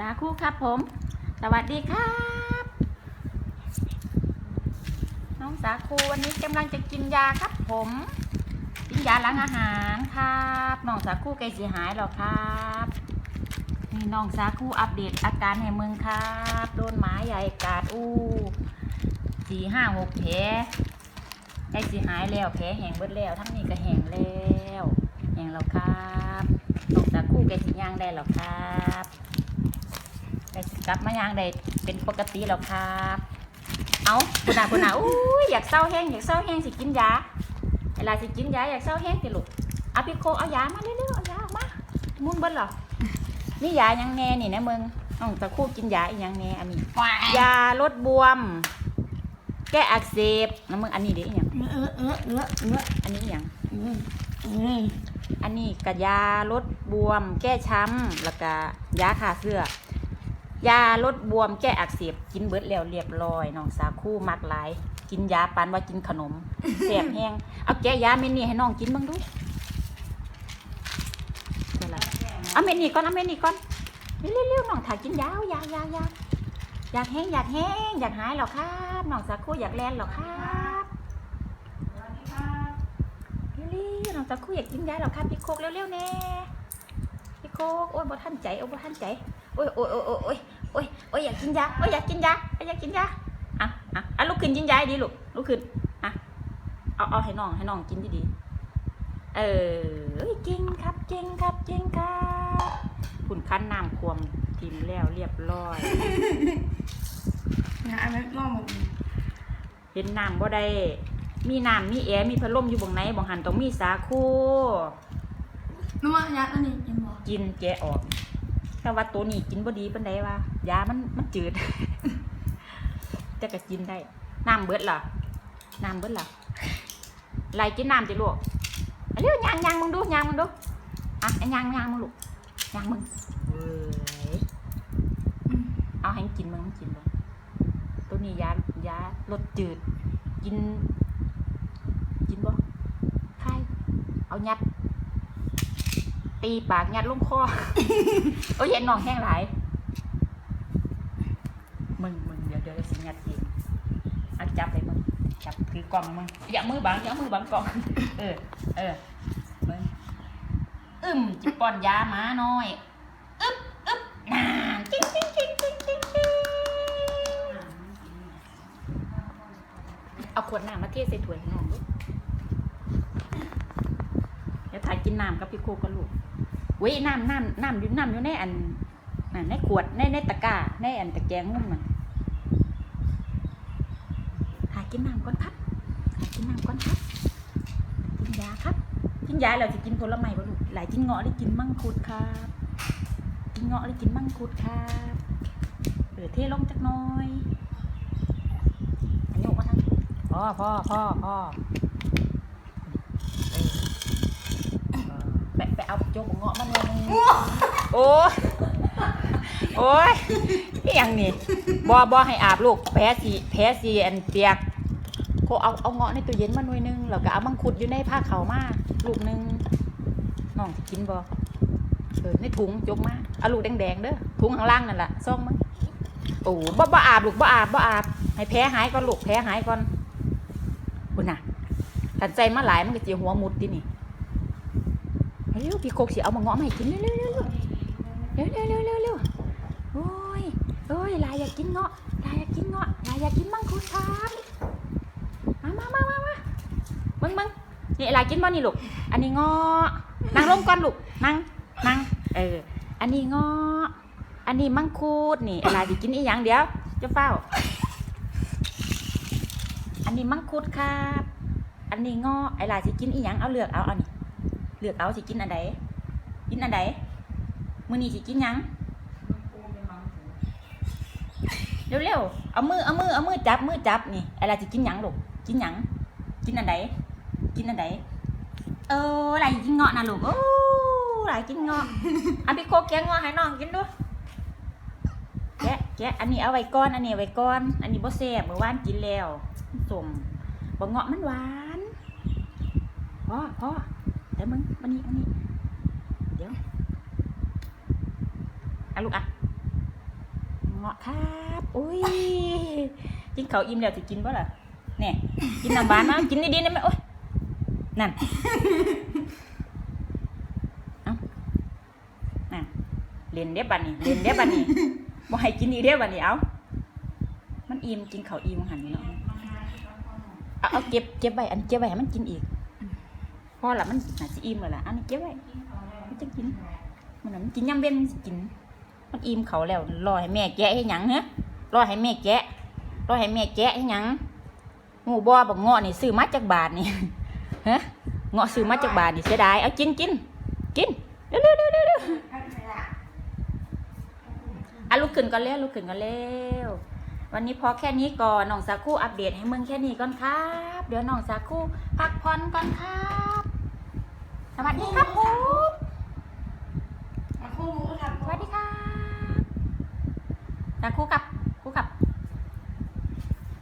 สาคู่ครับผม สวัสดีครับ น้องสาคูวันนี้กำลังจะกินยาครับผม กินยาหลังอาหารครับน้องสาคูใกล้สิหายแล้วครับนี่น้องสาคูอัปเดตอาการให้เมืองครับโดนหมาใหญ่กัดอู้สี่ห้าหกแผลใกล้สิหายแล้วแผลแห้งเบิดแล้วทั้งนี้ก็แห้งแล้วแห้งแล้วครับน้องสาคูใกสิย่างได้แล้วครับ ใกล้กลับมาย่างได้เป็นปกติแล้วครับ เอาคุณอาคุณอาอุ้ยอยากเศร้าแห้งอยากเศร้าแห้งสิกินยาเวลาสิกินยาอยากเศร้าแห้งติลูกเอาพี่โคเอายามาเร็วๆเอายามามุนเบิ้ลหรอนี่ยายังแน่นี่นะมึงน้องตะคู่กินยาอีกยังแน่อันนี้ยาลดบวม แก้อักเสบนะมึงอันนี้เดี๋ยวอีกอย่างเออเออเออเอออันนี้อีกอย่างเออเอออันนี้กับยาลดบวม แก้ช้ำแล้วก็ยาขาเสื้อ ยาลดบวมแก้อักเสบกินเบิดแล้วเรียบร้อยน้องสาคู่มักหลาย กินยาปันว่ากินขนมแสบแห้งเอาแก้ยาเมนี่ให้น้องกินบ้างดูเดี๋ยวละเอาเมนี่ก่อนเอาเมนี่ก่อนเร็วๆๆน้องถ่ายกินยาวยาวยาวยาวอยากแห้งอยากแห้งอยากหายหรอครับน้องสาคู่อยากแลนหรอครับเร็วๆน้องสาคู่อยากกินยาหรอครับพี่โคกเร็วๆแน่พี่โคกโอ้ยบ่ทันใจโอ้ยบ่ทันใจโอ้ยโอ้ยโอ้ยโอ้ยโอ้ยโอ้ยอยากกินยาโอ้ยอยากกินยาโอ้ยอยากกินยาอะอะอะลุกขึ้นกินยาให้ดีลูกลุกขึ้นอะเอาเอาให้น้องให้น้องกินดีๆเออเอ้ยเก่งครับเก่งครับเก่งครับขุนคั้นน้ำควมทิมแล้วเรียบร้อยงานนั้นลองหมดเห็นน้ำบ่ได้ มีน้ำมีแอร์มีพัดลมอยู่บงไหนบงหันต้องมีสาคูนึกว่ายัดอันนี้กินบ่กินแกะออก แต่ว่าตัวนี้กินบ่ดีปานใดว่ายามันมันจืดแต่ก็กินได้ น้ำเบิดล่ะน้ำเบิดล่ะไล่กินน้ำจิลูกเอาเร็วยางยางมึงดูยางมึงดูอะไอ้ยางยางมึงลูกยางมึงเว้ยเอาให้มันกินมึงมันกินบ่ตัวนี้ยายาลดจืด กิน กินบ่คายเอายัด ตีปากยัดลงคอ โอ้ยเห็นน้องแห้งหลาย มึงมึงเดี๋ยวเดี๋ยวสิยัดเองเอาจับเลยมึงจับถือกล่องมึงอย่ามือบังอย่ามือบังกล่อง เออ เออมึงอึมจิป้อนยาหมาน้อยอึ๊บอึ๊บน่าจิ้งจิ้งจิ้งจิ้งจิ้งจิ้งเอาขวดน้ำมาเทใส่ถ้วยให้น้องลูกเดี๋ยวถ่ายกินน้ำกับพี่โคกันลูก เว้ยน้ำน้ำน้ำอยู่น้ำอยู่ในอันในขวดในในตะกร้าในอันตะแกรงงุ่มมันหากินน้ำก่อนครับหากินน้ำก่อนครับกินยาครับกินยาแล้วจะกินผลไม้บ่ลูกหลายกินเงาะหรือกินมังคุดครับ กินเงาะหรือกินมังคุดครับเออเทลงจักน่อยอันนี้กมาทางพ่อพ่อพ่อพ่ออ ไปไปเอาโจ๊กเงาะมาหน่อยหนึงโอ้ยโอ้ยนี่ยังนี่บอบอให้อาบลูกแพ้สีแพ้สีอันเปียกโคเอาเอาเงาะในตู้เย็นมาหน่วยนึงแล้วก็เอามังคุดอยู่ในผ้าขาวมาลูกนึงน้องกินบ่เออในถุงจกมาเอาลูกแดงๆเด้อถุงข้างล่างนั่นแหละซ่องมั้งโอ้บ่บ่อาบลูกบ่อาบบ่อาบ ให้แพ้หายก่อนลูกแพ้หายก่อนคุณน่ะตัดใจมาหลายมันก็สิหัวมุดดินี่ เร็วพี่โคกสิเอามาเงาะมาให้กินเร็วเร็วเร็วเร็วเร็วเร็วเร็วเร็วโอ้ยโอ้ยลายอยากกินเงาะลายอยากกินเงาะลายอยากกินมังคุดครับมามามามามามึงมึงนี่ลายกินบ่นี่ลูกอันนี้เงาะนั่งลงก่อนลูกนั่งนั่งเอออันนี้เงาะอันนี้มังคุดนี่ลายสิกินอีหยังเดี๋ยวเจะเฝ้า อันนี้มังคุดครับ อันนี้เงาะไอ้ลายสิกินอีหยังเอาเลือกเอาเอานี่ เลือกเอาสิกินอันใดกินอันใดมื้อนี้สิกินหยังเร็วๆ เอามือ เอามือ เอามือจับ มือจับนี่อะไรสิกินหยังลูก กินหยัง กินอันใดกินอันใดเอออะไรกินเงาะนะลูกโอ้อะไรกินเงาะเอาพี่โคแกะเงาะให้น้องกินดูแกะแกะอันนี้เอาไว้ก่อน อันนี้ไว้ก่อน อันนี้บ่แซ่บเมื่อวานกินแล้วสมบ่เงาะมันหวานพ่อพ่อ ดี๋ยวมึงมานี่มานี่เดี๋ยวอะลูกอะเงาะครับอุ้ยกินเขาอิ่มแล้วสิกินป่ะล่ะเนี่ยกินน้ำหวานมากินดีๆได้ไหมโอ้ยนั่นเอ้านั่นเล่นเด้บัดนี้เล่นเด้บัดนี้บ่ให้กินอีเด้บัดนี้เอ้ามันอิ่มกินเขาอิ่มหันเนาะเอาเก็บเก็บไว้อันเก็บไว้ให้มันกินอีก พอละมันน่าสิอิ่มแล้วล่ะอันนี้เก็บไว้มันจะกินมันน่ะมันกินยำเว้นมันสิกิน มันอิ่มเขาแล้วรอให้แม่แกะให้หยังฮะรอให้แม่แกะรอให้แม่แกะให้หยังหมูบอบอกเงาะนี่ซื้อมาจากบาทนี่ฮะเงาะซื้อมาจากบาทนี่เสียดายเอากินกินกินเร็วเร็วเร็วเร็วเร็วอะลุกขึ้นก่อนเร็วลุกขึ้นก่อนเร็ววันนี้พอแค่นี้ก่อนน้องสาคูอัปเดตให้มึงแค่นี้ก่อนครับ เดี๋ยวน้องสาคูพักผ่อนก่อนครับ วัสดีครับผมมาคู่หมูทำสวัสดีครับสาคูกับคูกับ